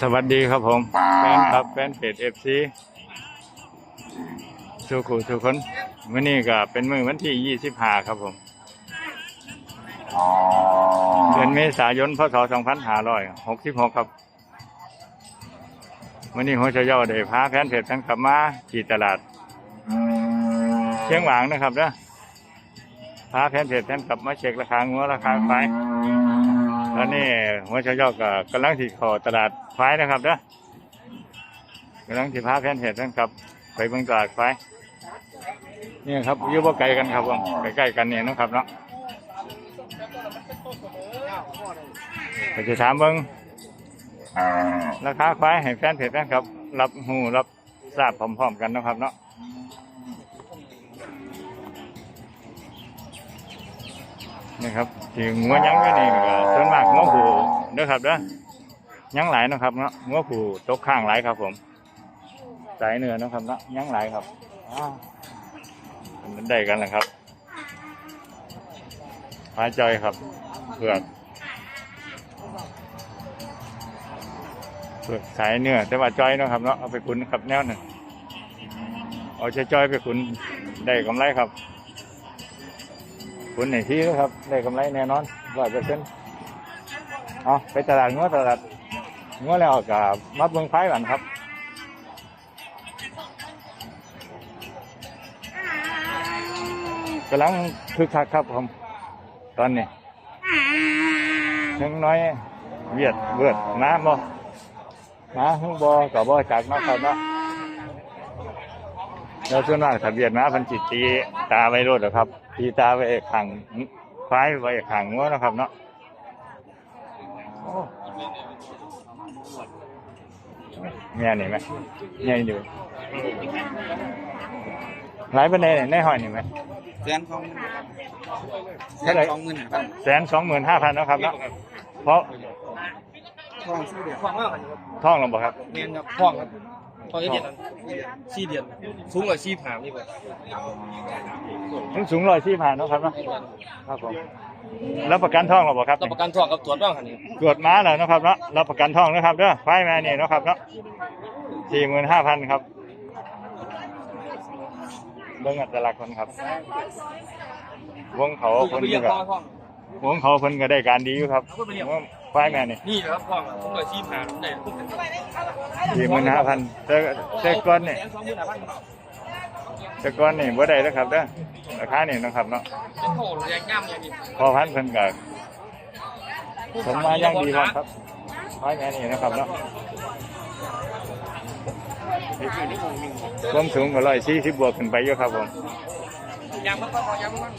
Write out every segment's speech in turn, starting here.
สวัสดีครับผมแฟนครับแฟนเพจเอฟซีสุขุทุกคนวันนี้ก็เป็นมือวันที่25ครับผมเดือนเมษายนพศ2566ครับวันนี้หัวใจย่อได้พาแฟนเพจทั้งกลับมาที่ตลาด เชียงหวางนะครับนะพาแฟนเพจทั้งกลับมาเช็คราคางัวราคาควาย ตอนนี้หัวใจย่อก็กำลังที่เขอตลาดควายนะครับนะกำลังที่พาแฟนเพจทั้งกลับ ไปเบิ่งตลาดควายนี่ครับอยู่บ่ไกลกันครับผมใกล้ๆกันเนี่ยนะครับเนาะก็จะถามเบิ่งราคาควายให้แฟนเพจทั้งครับ รับหูรับทราบพร้อมๆกันเนาะครับเนาะ นี่ครับที่งัวยังก็นี่ก็ส่วนมากงัวผูเด้อครับเด้อยังหลายนะครับเนาะงัวผูตกข้างหลายครับ ผม สายเนื้อนะครับเนาะยังหลายครับมันได้กันแหละครับพาจอยครับเผือกเผือกสายเนื้อแต่ว่าจอยนะครับเนาะเอาไปขุนครับแนวหนึ่งเอาใช้จอยไปขุนได้กำไรครับ คุณไหนที่นะครับ ได้กำไรแน่นอนร้อยเปอร์เซ็นต์เอาไปตลาดงัวตลาดงัวแล้วกับมาเบิ่งไฟก่อนครับกำลังคึกคักครับผมตอนนี้ทั้งน้อยเวียดเบือดน้ำบ่น้ำหงบ่กับบ่จากนาะครับเนาะแล้วส่วนมากถ้าเวียดมาเพันจิตตีตาไว้รถเหรอครับ ตีตาไว้ขังควายไว้ขังงัวเนาะครับเนาะโอ้เนี่ยนี่ไหมเนี่ยนี่ดูหลายประเด็นในห้อยนี่ไหมแสนสองเท่าไหร่สองหมื่นห้าพันแสนสองหมื่นห้าพันนาะครับเนาะเพราะท้องสี่เดือนท้องมากครับท่องลงบ่ครับเมียนครับท้องครับ ท้องเดือนสี่เดือนสูงกว่าสี่ผามนี่บ่ถึงสูงร้อยสี่ผ่านเนาะครับเนาะครับผมรับประกันท่องหรอบ่ครับรับประกันท้องกับตรวจบ้างคันนี้ตรวจม้าแล้วนาะครับเนาะรับประกันท่องนะครับเด้อไฟแม่นี่เนาะครับเนาะสี่หมื่นห้าพันครับเบิ่งอัตลักษณ์คนครับ วงเขาคุเพิ่ณนไปเรียกก็ท้องท้องวงเขาเพิ่นก็ได้การดีอยู่ครับ ไฟแม่นี่นี่นะครับท้องสูงกว่าสี่ผามได้สี่หมื่นห้าพันแต่แต่ก้อนนี่แสนสองหมื่นห้าพันแต่ก้อนนี่บ่ได้นะครับเด้อราคานี่นะครับเนาะเป็นโถแรงย่ำอย่างนี้พอพันเพิ่นก็ผมมาอย่างดีครับครับไฟแม่นี่นะครับเนาะความสูงก็ร้อยสี่สิบบวกขึ้นไปเยอะครับผมยางมันก็ยางมัน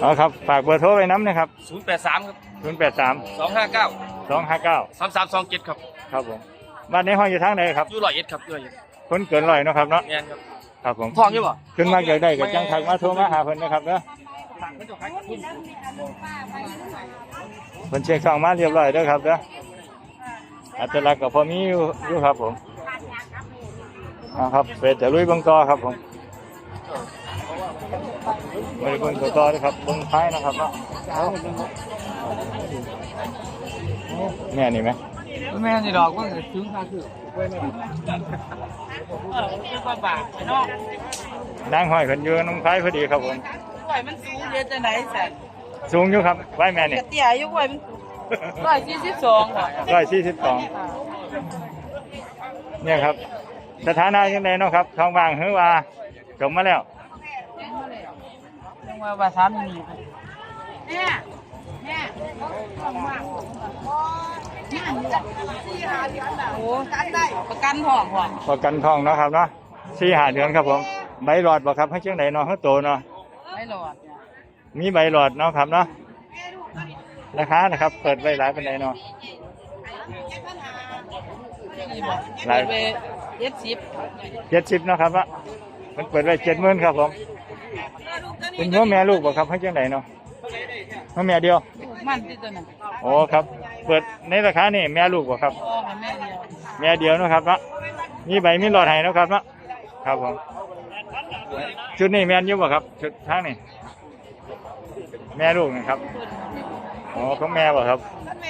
เอาครับ ฝากเบอร์โทรไว้น้ำนะครับศูนย์แปดสามครับศูนย์แปดสามสองห้าเก้าสองห้าเก้าสามสามสองเจ็ดครับครับผมบ้านในห้องอยู่ทางไหนครับอยู่ร้อยเอ็ดครับอยู่ร้อยเอ็ดคนเกินร้อยเนาะครับเนาะเมียนครับครับผมท้องอยู่บ่ขึ้นมาเกิดได้ก็จังทักมาโทรมาหาเพิ่นนะครับเนาะเพิ่นเช็คช่องมาเรียบร้อยเด้อครับเด้ออัตลักษณ์ก็พอมีอยู่อยู่ครับผมเอาครับไปจะลุยเบังต่อครับผม ไปเบิ่งต่อเลยครับเบิ่งท้ายนะครับเนาะเอาแม่นี่ไหมแม่นี่ดอกว่าถึงค่าคือเออเป็นกว่าบาทเนาะนางห้อยเพิ่นอยู่น้องท้ายพอดีครับผมไหวมันสูงเยอะจะไหนสันสูงอยู่ครับไว้แม่นี่กระเตี้ยอายุไหวมันร้อยสี่สิบสองค่ะร้อยสี่สิบสองเนี่ยครับสถานะยังไงเนาะครับท้องว่างหรือว่าจบมาแล้วยัง มาว่าทานมีเนี่ยเนี่ยโอ้ประกันทองว่ะประกันทองเนาะครับเนาะสี่หาเดือนครับผมใบหลอดบ่ครับให้เชียงไหนเนาะให้โตเนาะไม่หลอดมีใบหลอดเนาะครับเนาะราคานะครับ เปิดไว้หลายเป็นไดเนาะหลายเปิดไปเจ็ดสิบเจ็ดสิบเนาะครับว่ามันเปิดไว้เจ็ดหมื่นครับผม เป็นหัวแม่ลูกบ่ครับให้เชียงไหนเนาะหัวแม่เดียว มันที่ตัวนั้นโอ้ครับ เปิดในราคานี่แม่ลูกบ่ครับ พ่อกับแม่เดียวแม่เดียวเนาะครับเนาะมีใบมีหลอดให้เนาะครับเนาะครับผมชุดนี้แม่นอยู่บ่ครับ ชุดทางนี่แม่ลูกนะครับอ๋อของแม่บ่ครับ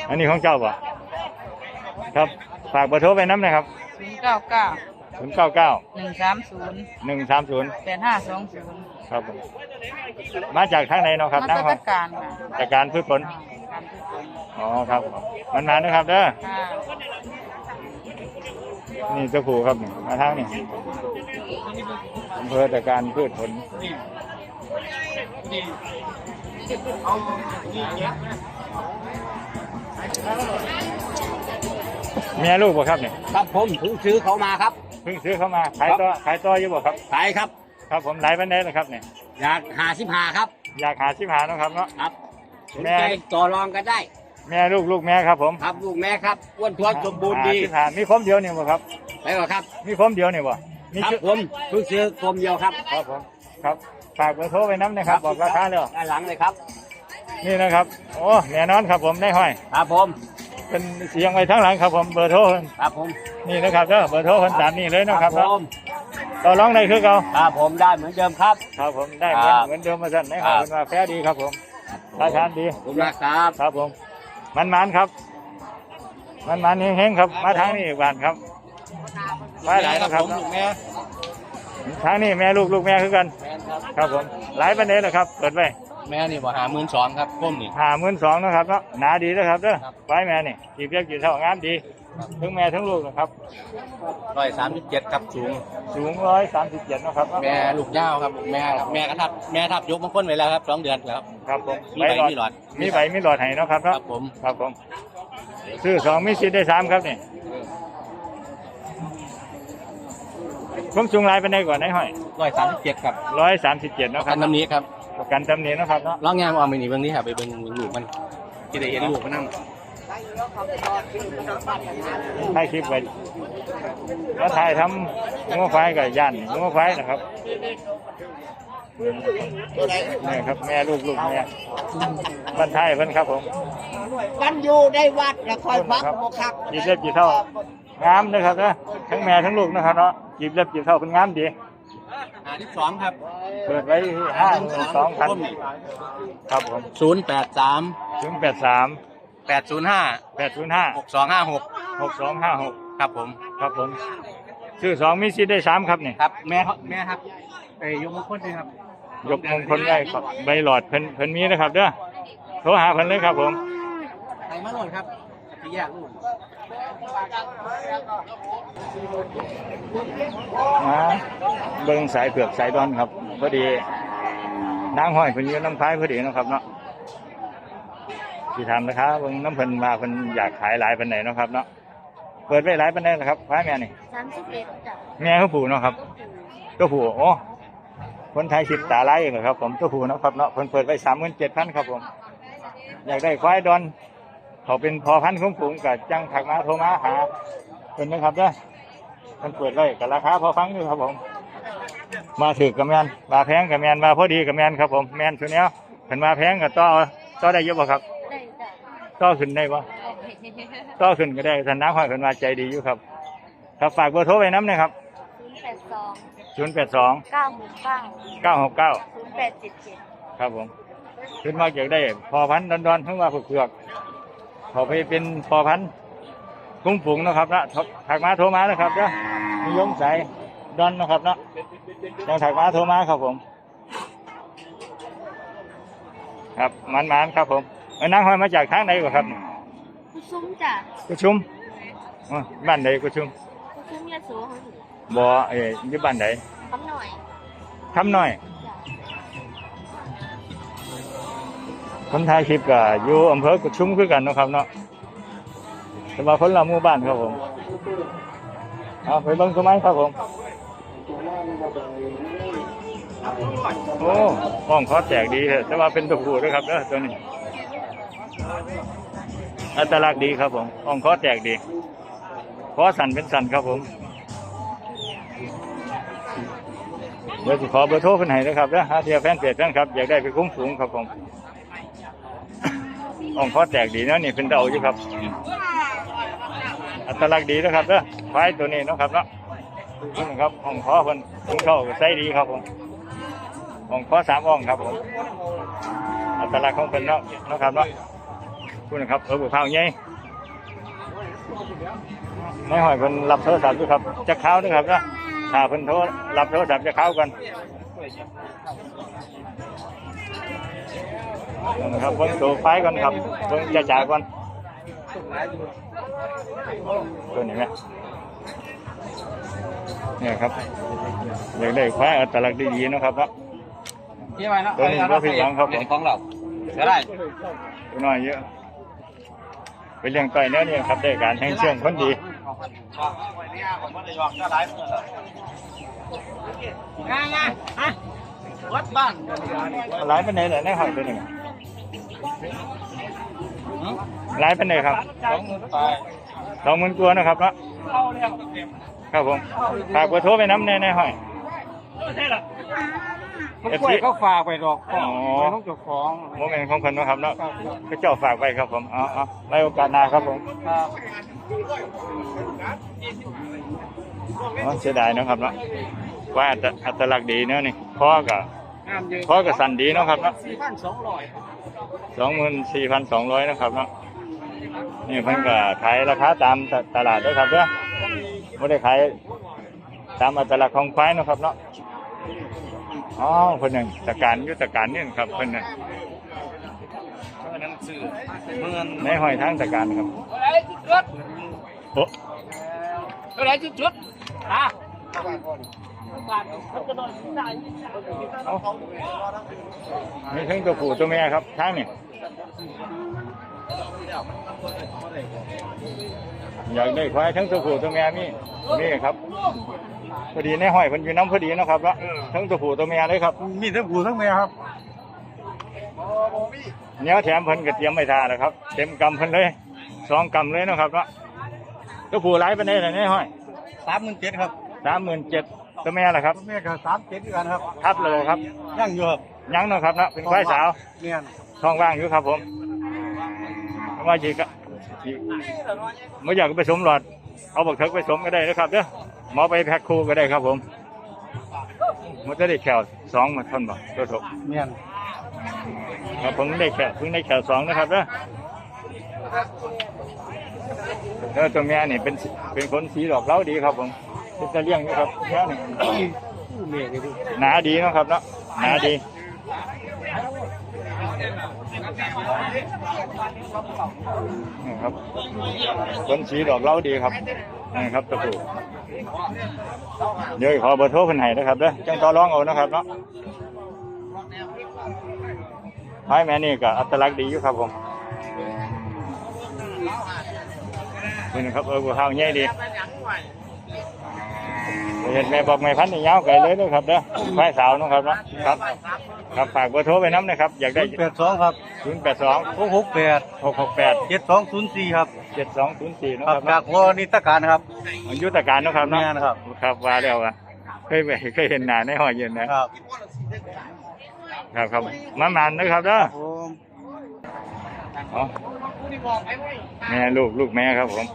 อันนี้ของเจ้าบ่ครับฝากเบอร์โทรไปน้ำหนะครับศูนย์เก้าเก้าศูนย์เก้าเก้าหนึ่งสามศูนย์หนึ่งสามศูนย์แปดห้าสองศูนย์ ครับผมมาจากทางไหนเนาะครับมาทางตขอรงการค่ะจากการพืชผลการทุกคนอ๋อครับมันมานะครับเด้อค่ะนี่เจ้าผูครับนี่มาทางนี่อำเภอแต่การพืชผลเมียลูกบ่ครับเนี่ยครับผมเพิ่งซื้อเขามาครับเพิ่งซื้อเข้ามาขายต่อขายต่ออยู่บ่ครับขายครับ ครับผมหลายปันไดแล้วครับเนี่ยอยากหาสิบหาครับ อยากหาชิมหาเนาะครับเนาะ ครับสนแม่ ใจต่อรองกันได้ แม่ลูกลูกแม่ครับผมครับลูกแม่ครับอ้วนท้วนสมบูรณ์ดีหาชิมหามีคมเดียวนี่บ่ครับ ไปก่อนครับ มีคมเดียวนี่บ่มีครับชื่อผมเพิ่งซื้อกลมเดียวครับครับผมครับฝากเบอร์โทรไว้น้ำนะครับ บอกราคาเลยด้านหลังเลยครับ นี่นะครับโอ้แน่นอนครับผมได้ห้อย ครับผม เป็นเสียงไว้ทั้งหลังครับผมเบอร์โทรเพิ่นครับผมนี่นะครับเด้อเบอร์โทรคนตามนี่เลยนะคครัรับบเนาะ ผม ต่อรองได้คือเก่าครับผมได้เหมือนเดิมครับ ครับผมได้เหมือนครับเหมือนเดิมมาสั่นได้ห้อยครับ เป็นว่าแพ้ดีครับผมราคาดีผมรักครับ ครับผม มันมันครับ มันมันเฮงๆครับ มาทางนี้อีกบ้านครับมาหลายนะครับลูกแม่ทางนี้แม่ลูกลูกแม่คือกัน แม่ครับครับผม หลายประเด็นนะครับ เปิดไว้แม่นี่บ่หาหมื่นสองครับก้มนี่ หาหมื่นสองนะครับเนาะหนาดีนะครับเด้อครับ ไว้แม่นี่จีบเรียกจีบเท่างามดี ทั้งแม่ทั้งลูกนะครับ ร้อยสามสิบเจ็ดครับสูง สูงร้อยสามสิบเจ็ดนะครับแม่ลูกยาวครับลูกแม่ครับแม่ก็ทับแม่ทับยกมงคลไว้แล้วครับสองเดือนแล้วครับผมมีใบมีหลอดมีใบมีหลอดให้เนาะครับครัเนาะบผมครับผมซื้อสองมีสิทธิ์ได้สามครับนี่ผมสูงหลายไปไหนใดก่อนไอ้ห้อยร้อยสามสิบเจ็ดครับร้อยสามสิบเจ็ดนาะคกัรับนน้ำนี้ครับประกันตำหนิเนาะครับเนาะลองงานเอาไปนี่เบื้องนี้ครับไปเบื้องลูกมันที่ได้เห็นลูกมันนั่ง ถ่ายคลิปไว้แล้วถ่ายทำงัวควายกับย่านงัวควายนะครับนี่ครับแม่ลูกลูกแม่บ้านไทยเพิ่นครับผมมันอยู่ในวัดนะคอยฟังบ่คักจีบเล็บจีบเท่างามนะครับนะทั้งแม่ทั้งลูกนะครับเนาะจีบเล็บจีบเท่าเป็นงามดีหาที่สองครับ เปิดไว้ห้าสองพันครับผมศูนย์แปดสามถึงแปดสาม แปดศูนย์ห้าแปดศูนย์ห้าหกสองห้าหกหกสองห้าหกครับผมครับผมซื้อสองมีสิทธิ์ได้สามครับนี่ครับ แม่แม่ครับเอ้ยยกมงคลด้วยครับยกมงคลได้ครับใบหลอดเพิ่นเพิ่นมีนะครับเด้อโทรหาเพิ่นเลยครับผมใครมาโหลดครับที่แยกลูกอ่าเบิ่งสายเผือกสายดอนครับพอดีนางห้อยเพิ่นอยู่น้ำพายพอดีเนาะครับเนาะ ที่ทำนะครับเบิ่งน้ำเพิ่นมาเพิ่นอยากขายหลายปานไหนเนาะครับเนาะเปิดไว้หลายปานไหนนะครับพายแม่นี่สามสิบเอ็ดจ้ะแม่เขาผูเนาะครับตัวผูโอ้คนไทยสิบตาไล่เหรอครับผมตัวผูเนาะครับเนาะเพิ่นเปิดไว้สามหมื่นเจ็ดพันครับผม อยากได้ควายดอน เขาเป็นพอพันธุ์ของฝูงกับจังถักมาโทรมาหาเป็นไหมครับเด้อเพิ่นเปิดไว้กับราคาพอฟังอยู่ครับผม มาถือกับแมนมาแพงกับแมนมาพอดีกับแมนครับผมแมนชุดนี้ยเพิ่นมาแพงกับต่อต่อได้เยอะบ่ครับได้จ้ะ ต่อขึ้นได้บ่ต่อขึ้นก็ได้ท่านน้ำห้อยเพิ่นมาใจดีอยู่ครับ ครับฝากเบอร์โทรไว้น้ำหนะครับศูนย์แปดสองศูนย์แปดสองเก้าหกเก้าเก้าหกเก้าศูนย์แปดเจ็ดเจ็ดครับผมขึ้นมาเกี่ยวได้ พอพันธุ์ดอนๆเพิ่งว่าเผือกๆเขาไปเป็นพอพันธุ์กุ้งผุงเนาะครับนะถักมาโทรมานะครับเนาะนิยมใสดอนเนาะครับเนาะยังถักมาโทรมาครับผม ครับมันมันๆครับผม เอ้ยนางหอยมาจากทางไหนกว่าครับกุซุ้มจ้ะกุชุมอ๋อบ้านใดกุชุมกุซุ้มยาสูเขาอยู่บ่เอ้ยอยู่บ้านใดคำหน่อยทำหน่อย จ้ะคนไทยคลิปก็อยู่อำเภอกุดชุมคือกันเนาะครับเนาะแต่ว่าคนละหมู่บ้านครับผมเอาไปเบิ่งสมัยครับผมโอ้ห้องเขาแจกดีเถอะแต่ว่าเป็นตัวผู้ด้วยครับเด้อตัวนี้ อัตลักษณ์ดีครับผมองเขาแจกดีคอสั่นเป็นสั่นครับผม เดี๋ยวสิขอเบอร์โทรเพิ่นให้นะครับเด้อหาเทียแฟนเพจแฟนครับ อยากได้ไปคุ้มฝูงครับผมอ่องคอแตกดีนะนี่เป็นเดาอยู่ครับ อัตลักษณ์ดีนะครับเด้อควายตัวนี้นะครับเนาะนี่นะครับอ่องคอเพิ่นถึงเข้าใส่ดีครับผมอ่องคอสามอ่องครับผม อัตลักษณ์ของเพิ่นเนาะนะครับเนาะ คุณนะครับเออบุกข้าวใหญ่ในหอยเพิ่นรับโทรศัพท์อยู่ครับจะเข้าด้วยครับนะถ้าเพิ่นโทรรับโทรศัพท์จะเข้ากันนะครับเบิ่งตัวไฟก่อนครับเบิ่งจะจ่าก่อนตัวนี้ไหมเนี่ยครับอยากได้ควายอัตลักษณ์ดีๆเนาะครับเนาะที่ไปเนาะตัวนี้ก็ผิดหวังครับผมของเราก็ได้ตัวน้อยเยอะ ไปเลี้ยงไก่เนื้อนี่ครับได้การแห้งเชื่องคนดีง่ายง่ายฮะวัดบ้านหลายเป็นไหนเลยนะครับตัวนี้หลายเป็นไหนครับสองหมื่นไปสองหมื่นกว่านะครับเนาะครับผมฝากเบอร์โทรไปน้ำในในห้อย มันกล้วยเขาฝากไปดอกอ๋อต้องเจ้าของโมเมนต์ของคนนะครับเนาะก็เจ้าฝากไปครับผมเอ๋อาไว้โอกาสหน้าครับผมครับอ๋อเสียดายเนาะครับเนาะว่าอัตอัตลักษณ์ดีเนาะนี่พ่อกับงามเยอะพ่อกับสันดีเนาะครับเนาะสี่พันสองร้อยสองหมื่นสี่พันสองร้อยนะครับเนาะนี่เพิ่นก็ขายราคาตามตตลาดด้วยครับเด้อไม่ได้ขายตามอัตลักษณ์ของควายเนาะครับเนาะ อ๋อเพิ่นนึงตะการอยุตะการนี่ครับเพิ่นน่ะนั่นสื่อเมืองในห้อยทางตะการครับอะไรจุดจุดโอ้อะไรจุดจุดอะเอามีทั้งตัวผู้ตัวแม่ครับทางนี่อยากได้ควายทั้งตัวผู้ตัวแม่มีนี่ครับ พอดีในห้อยเพิ่นอยู่น้ำพอดีเนาะครับเนาะทั้งตัวผู้ตัวแม่เลยครับมีทั้งผู้ทั้งแม่ครับเนี้ยแถมเพิ่นก็เตรียมไม่ทาแล้วครับ เต็มกำเพิ่นเลยสองกำเลยเนาะครับเนาะตัวผู้หลายปานใดล่ะเนี่ยห้อยสามหมื่นเจ็ดครับสามหมื่นเจ็ดตัวแม่ล่ะครับแม่ก็สามเจ็ดกันครับทับเลยครับยังอยู่ครับยังเนาะครับเนาะเป็นควายสาวเนี่ยท้องว่างอยู่ครับผมว่าจีก็ไม่อยากไปสมหลอดเอาบักเถิกไปสมก็ได้นะครับเด้อ หมอไปแพ็คคู่ก็ได้ครับผม มันจะได้แขวสองมาทนบ่ตัวถกเนี่ยครับผมได้แขวเพิ่งได้แขวสองนะครับเด้อแล้วตัวแม่นี่เป็นเป็นคนสีดอกเหล้าดีครับผมเป็นตะเลี้ยงอยู่ครับแค่นี้แม่ก็ดีหนาดีเนาะครับเนาะหนาดีนี่ครับคนสีดอกเหล้าดีครับ นี่ครับตะปูเดี๋ยวขอเบอร์โทรเพิ่นไหนนะครับเด้อจังต่อร้องเอานะครับเนาะไม้แม่นี่ก็อัตลักษณ์ดีอยู่ครับผมนี่นะครับเออบัวขาวใหญ่ดี เห็นแม่บอกแม่พันธุ์นี่ยาวไกลเลยนะครับเด้อควายสาวเนาะครับเนาะครับ ครับฝากเบอร์โทรไปน้ำนะครับ อยากได้แปดสองครับศูนย์แปดสองหกหกแปดหกหกแปดเจ็ดสองศูนย์สี่ครับเจ็ดสองศูนย์สี่นาะคครัรับบจากวอนิตการครับอายุตการเนาะครับเนาะแม่นครับครับว่าแล้วอะเคยไปเคยเห็นหน้าในห้อยเย็นนะครับ ครับครับมามันนะครับเด้อผมอ๋อแม่ลูกลูกแม่ครับผม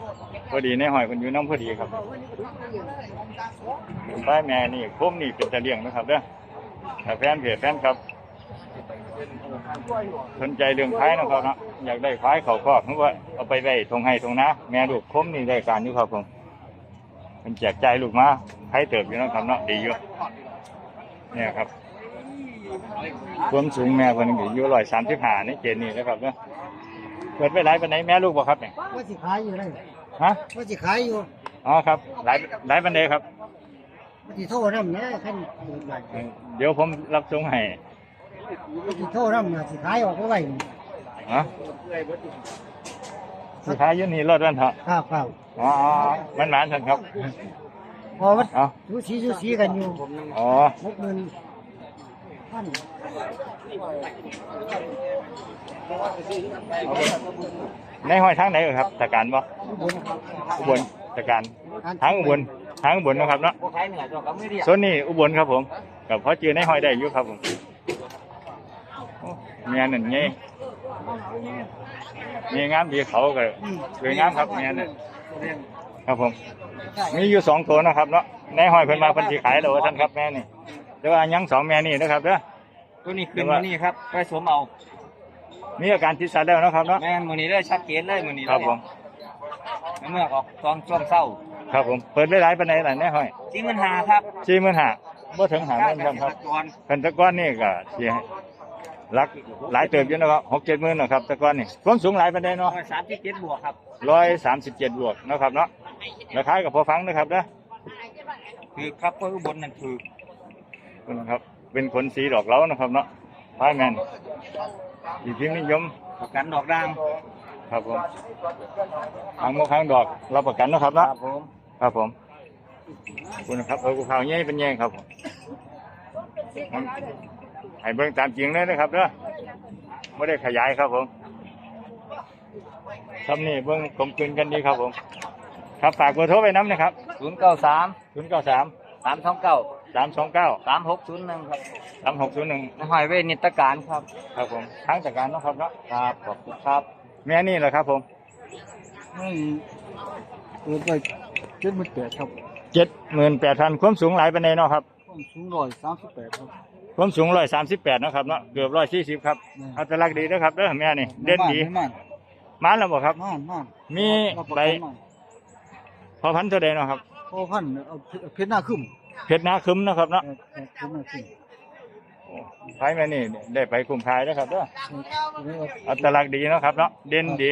พอดีในหอยคนอยู่น้ำพอดีครับป้ายแม่นี่คมนี่เป็นตะเลียงนะครับเด้อถ้าแฟนเพจแฟนครับ สนใจเรื่องควายนะครับเนาะอยากได้ควายเขาคอกนึกว่าเอาไปไว้ทงให้ทงนะแม่ลูกคมนี่ได้การอยู่ครับผมเป็นแจกใจลูกมาใครเติบอยู่นะครับเนาะดีอยู่เนี่ยครับความสูงแม่คนนึงอยู่ร้อยสามสิบห้านเกณฑ์นี้นะครับเนาะเปิดไปหลายปันไหนแม่ลูกบ่ครับเนี่ยว่าสิขายอยู่เลย ฮะว่าสิขายอยู่อ๋อครับหลายหลายปันไหนครับ ว่าสิโทษน้ำเนี่ยขั้นเปิดใหญ่เออเดี๋ยวผมรับส่งให้ว่าสิโทษน้ำเนี่ยสิขายออกไปไว้ฮะสุดท้ายอยืนนี่รถวันเถอะครับครับอ๋ออ๋อมันหมานสันครับพอมันเอ๋อดูสีดูสีกันอยู่อ๋อหกหมื่นพัน ในห้อยทางไหนเอ่ยครับตะการบ่อุบลตะการทางอุบลทางอุบลนะครับเนาะส่วนนี้อุบลครับผมกับพอเจอในห้อยได้อยู่ครับผมเมียหนั่นไงมีงามดีเขาก็สวยงามครับเมียนั่นครับผมมีอยู่สองตัวนะครับเนาะในห้อยเพิ่นมาเพิ่นสิขายแล้วท่านครับแม่นี่แต่ว่ายังสองแม่นี่นะครับเด้อตัวนี้ขึ้นมานี่ครับไปสวมเอา มีอาการทิศสัตว์แล้วเนาะครับเนาะแม่นมื้อนี้เลยชัดเจนเลยมื้อนี้ครับผมเมื่อออกตอนช่วงเช้าครับผมเปิดไว้หลายปานใดล่ะแน่ห้อยจริงมันหาครับสี่หมื่นห้าบ่ถึงหาหมื่นครับครับก่อนเพิ่นแตะก้อนนี่ก็สิให้รักหลายเติบอยู่นะครับหกเจ็ดหมื่นนะครับแตะก้อนนี่ความสูงหลายปานใดเนาะ37บวกครับร้อยสามสิบเจ็ดบวกเนาะครับเนาะราคากับพอฟังนะครับนะคือครับเพื่อบนนั่นคือคุณนะครับ เป็นขนสีดอกเหล้านะครับเนาะพายแมน อีพิมพ์นิยมประกันดอกด่างครับผมทางโมค้างดอกรับประกันเนาะครับครัเนาะบผมครับผมคุณนะครับเออกูข่าวใหญ่เป็นแย่งครับผมให้เบิ่งตามจริงเลยนะครับเนาะไม่ได้ขยายครับผมทำนี่เบิ่งกลมกลืนกันดีครับผม ครับฝากเบอร์โทรไว้น้ำนะครับศูนย์เก้า สามศูนย์เก้าสามสามสองเก้าสามสองเก้าสามหกศูนย์หนึ่งครับสามหกศูนย์หนึ่งนหอยเวนิตการครับ ครับผมทางจากการเนาะครับเนาะครับขอบคุณครับแม่นี่แหละครับผมไม่เปิดไปเจ็ดหมื่นแปดครับเจ็ดหมื่นแปดพันความสูงหลายปานใดเนาะครับความสูงร้อยสามสิบแปดครับความสูงร้อยสามสิบแปดนาะครับเนาะเกือบร้อยสี่สิบครับอืมอัตลักษณ์ดีนะครับเด้อแม่นี่เด่นดีม่านมาแล้วบ่ครับม่านม่านมีรับประใบกันม่านพอพันธุ์เท่าใดเนาะครับพอพันเอาเพชรหน้าขึ้น เพชรนาคึมเนาะครับเนาะเออเออเพชรหน้าขึ้นไผแม่นี่ได้ไปคุมขายนะครับเด้อเอออัตลักษณ์ดีเนาะครับเนาะเด่นดี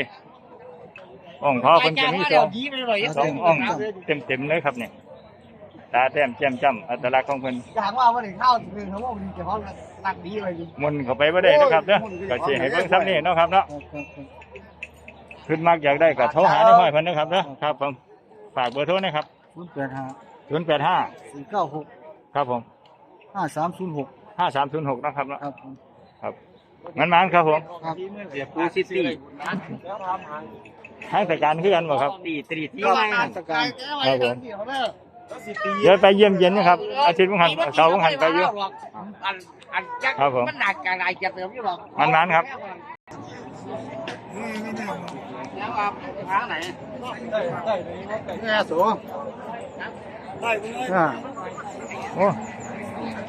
อ่องพ่อเพิ่นจะมีสองสองอ่องเต็มเต็มๆเลยครับเนี่ยตาแต้มแจ่มจ้ำอัตลักษณ์ของเพิ่นอย่างว่าวันนี้ข้าวถึงเขาบอกมันจะเขาตักดีเลยมุนเข้าไปบ่ได้นะครับเด้อก็สิให้เบิ่งซ้ำนี่เนาะครับเนาะครับครับครับขึ้นมากอยากได้ก็โทรหาในห้อยเพิ่นนะครับเด้อครับผมฝากเบอร์โทรนะครับศูนย์แปดห้า 085สี่เก้าหกครับผมห้าสามศูนย์หก5306นะครับเนาะครับผมครับมันมันครับผมครับเสียปูซิตี้ทางแต่การคือกันบ่ครับตีตรีที่ครับไม่สการครับผมเดี๋ยวไปเยี่ยมเย็นนะครับ อาทิตย์พฤหัสเสาร์พฤหัสไปอยู่อันอันจักครับผมมันหนักกอะไรจะเติมอยู่หรอกมันมันครับแล้วว่าทางไหนเนี่ยสู อ่าโอ้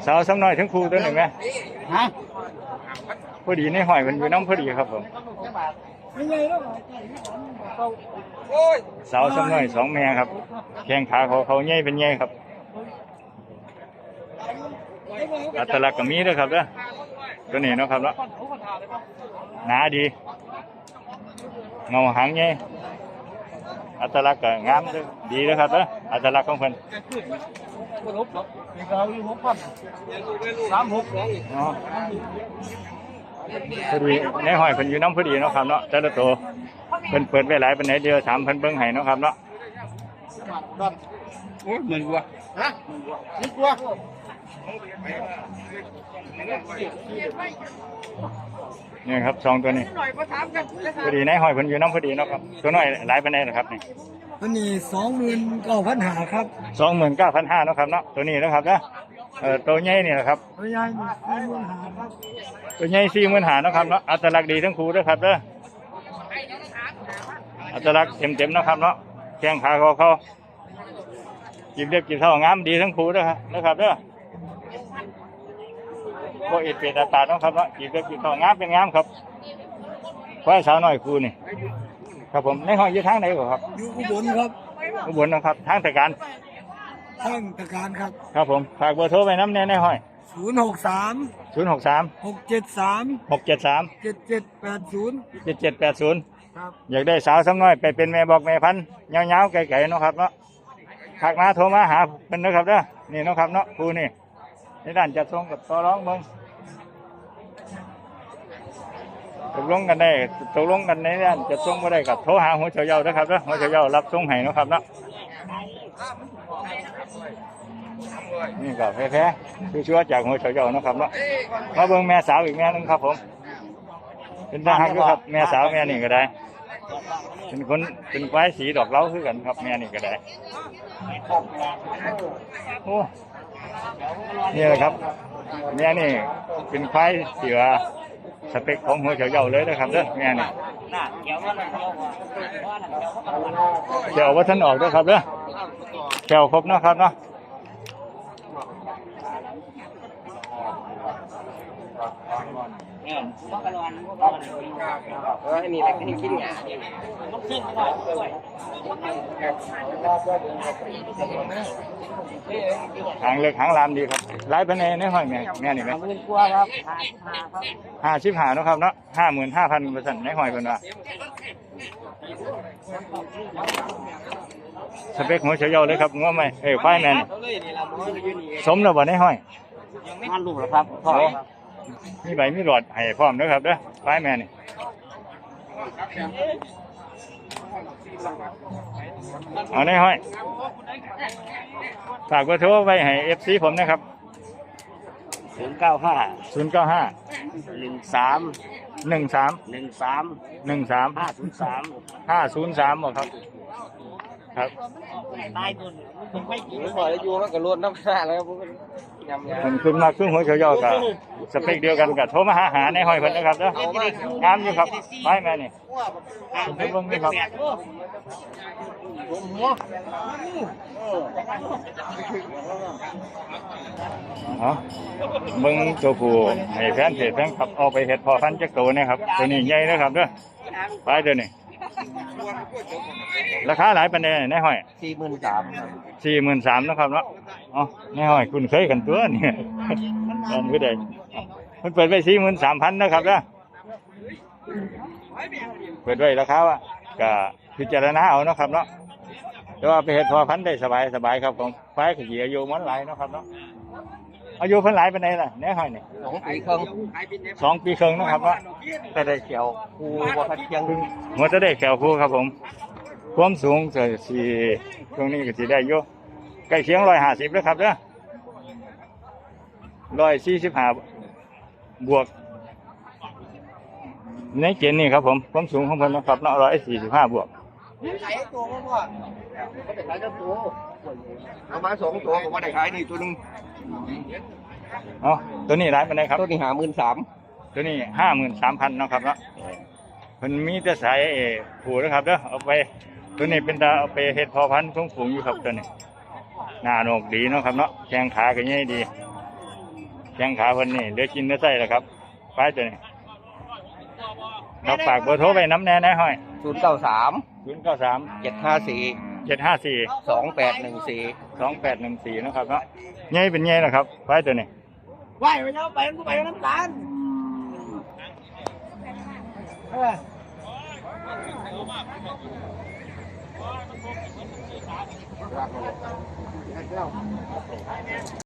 สาวซ้ำน้อยทั้งครูตัวหนึ่งไหมฮะพอดีในห้อยมันอยู่น้ำพอดีครับผมสาวซ้ำน้อยสองแม่ครับแข้งขาเขาเขาใหญ่เป็นใหญ่ครับอัตลักษณ์ก็มีด้วยครับเด้อตัวนี้เนาะครับเนาะหนาดีเงาหางใหญ่ อัตลักษณ์ก็งามเด้อดีนะครับเด้ออัตลักษณ์ของเพิ่นเราอยู่หกพันสามหกอ๋อพอดีในห้อยเพิ่นอยู่น้ำพอดีเนาะครับเนาะแต่ละตัวเพิ่นเปิดไว้หลายปานไหนเดียวถามเพิ่นเบิ่งให้เนาะครับเนาะโอ้ยเหมือนวัวฮะนี่กลัว นี่ครับสองตัวนี้หน่อยมาถามกันพอดีในห้อยเพิ่นอยู่น้ำพอดีเนาะครับ ตัวน้อยหลายปานไหนนะครับนี่อันนี้สองหมื่นเก้าพันหาครับสองหมื่นเก้าพันห้านาะครับเนาะตัวนี้นะครับนะเออตัวใหญ่นี่แหละครับ ตัวใหญ่นี่สี่หมื่นหาครับตัวใหญ่สี่หมื่นหานาะครับเนาะอัตลักษณ์ดีทั้งคู่เด้อครับเด้ออัตลักษณ์เต็มเต็มๆเนาะครับเนาะแข้งขาเขาเขาจีบเรียบจีบเท่างามดีทั้งคู่เด้อครับนะครับเด้อโบเอ็ดเป็ดอัตตาเนาะครับเนาะจีบเรียบจีบเท่างามเป็นงามครับควายสาวน้อยคูนี่ ครับผมในห้องอยู่ทางไหนบ่ครับอยู่อุบลครับอุบลนะครับทางแต่การข้างตะการครับ ครับผมฝากเบอร์โทรไปน้ำแน่ในห้อยศูนย์หกสามศูนย์หกสามหกเจ็ดสามหกเจ็ดสามเจ็ดเจ็ดแปดศูนย์เจ็ดเจ็ดแปดศูนย์ครับอยากได้สาวซ้ำน้อยไปเป็นแม่บอกแม่พันธุ์เงาๆไก่ๆเนาะครับเนาะทักมาโทรมาหาเป็นนะครับเด้อนี่เนาะครับเนาะครูนี่ในด้านจัดส่งกับต่อร้องเบิ่ง ตกลงกันได้ตกลงกันในด้านจัดส่งบ่ได้กับโทรหาหัวเฉาเยาเด้อครับเด้อหัวเฉาเยารับส่งให้นะครับเนาะนี่ก็แพ้ๆคือชัวจากหัวเฉาเยานะครับเนาะมาเบิ่งแม่สาวอีกแม่หนึงครับ ผม เป็นทหารอยู่ครับแม่สาวแม่นี่ก็ได้ เป็นคนเป็นควายสีดอกเล้าคือกันครับ แม่นี่ก็ได้โอ้นี่แหละครับแม่นี่เป็นควายเสือ สเปคของหัวเฉาเย่าเลยนะครับเด้อแม่นี่น่ะเกี่ยวว่าเกี่ยวว่าเฉียวว่าท่านออกเด้วยครับเด้อเขียวครบเนาะครับเนาะ เนี่ยบ่กระลอนบ่กระลอนเออนี่แหละที่กินงามันขึ้นมาด้วยหางเล็กหางลามดีครับไล่ไปในในห้อยแม่แม่นี่ไหมเอาเงินกลัวครับหาหาครับห้าสิบหาเนาะครับเนาะห้าหมื่นห้าพันเปอร์เซ็นต์ในห้อยเพิ่นว่าสเปคหัวเฉียวเลยครับงัวไหมเอ้ยควายแม่นี่เขาเลยนี่ละมันก็อยู่นี่สมแล้วบ่ในห้อยมันลูกแล้วครับพ่อครับ มีใบมีหลอดให้พร้อมเด้อครับเด้อควายแม่นี่เอาในห้อยฝากเบอร์โทรไว้ให้ FC ผมนะครับ ศูนย์เก้าห้า095หนึ่งสาม13หนึ่งสาม13ห้าศูนย์สาม503บ่ครับ ครับตายตัวมันไม่กี่มันบ่ได้อยู่มันก็รวดน้ำหน้าแล้วผ มันขึ้นมาครึ่งหัวเฉียวยอกับสเปคเดียวกันกับโทรมาหาหาในห้อยเพิ่นนะครับเด้องามอยู่ครับไปแม่นี่คุณเบิ่งนี่ครับอ๋อเบิ่งตัวผู้ให้แฟนเพจแฟนคลับเอาไปเฮ็ดพอพันจักโตเนี่ยครับตัวนี้ใหญ่นะครับเด้อไปเด้อนี่ ราคาหลายปานใดในห้อยสี่หมื่นสามสี่หมื่นสามนะครับเนาะอ๋อในห้อยคุณเคยกันตัวเนี่ยตอนก็ได้มันเปิดไปสี่หมื่นสามพันนะครับนะเปิดไว้ราคาว่าก็พิจารณาเอาเนาะครับเนาะแต่ว่าไปเห็ดพอพันธุ์ได้สบายสบายครับผมไฟขยี้อายุมันหลายเนาะครับเนาะ อายุเพิ่นหลายปานใดล่ะในห้อยนี่สองปีครึ่งสองปีครึ่งเนาะครับเนาะแต่ได้เขียวครูบ่พัดเคียงหัวจะได้แขวคู่ครับผม ความสูงจะสี่ช่วงนี้ก็สิได้อยู่ใกล้เคียงร้อยห้าสิบแล้วครับเด้อร้อยสี่สิบห้าบวกในเกณฑ์นี้ครับผมความสูงของเพิ่นนะครับเนาะร้อยสี่สิบห้าบวกขายตัวบ่พ่อก็ได้ขายตัวเอามาสองตัวผมว่าได้ขายนี่ตัวหนึง เอ๋อตัวนี้ร้ายปานใดครับตัวนี้หาหมื่นสามตัวนี้ห้าหมื่นสามพันนาะครับเนาะเพิ่นมีแต่สายเออผูนะครับเด้อเอาไปตัวนี้เป็นตาเอาไปเฮ็ดพอพันธุ์ของฝูงอยู่ครับตัวนี้หน้าโหนกดีเนาะครับเนาะแข้งขาก็ใหญ่ดีแข้งขาเพิ่นนี่เหลือกินเหลือใส่แล้วครับไปตัวนี้เราฝากเบอร์โทรไปน้ำแน่นะห้อยศูนย์เก้าสามศูนย์เก้าสามเจ็ดห้าสี่เจ็ดห้าสี่สองแปดหนึ่งสี่ สองแปดหนึ่งสี่นะครับเนาะใหญ่เป็นใหญ่นะครับไปตัวนี้ไหวไปแล้วไปกูไปน้ำตาลเออ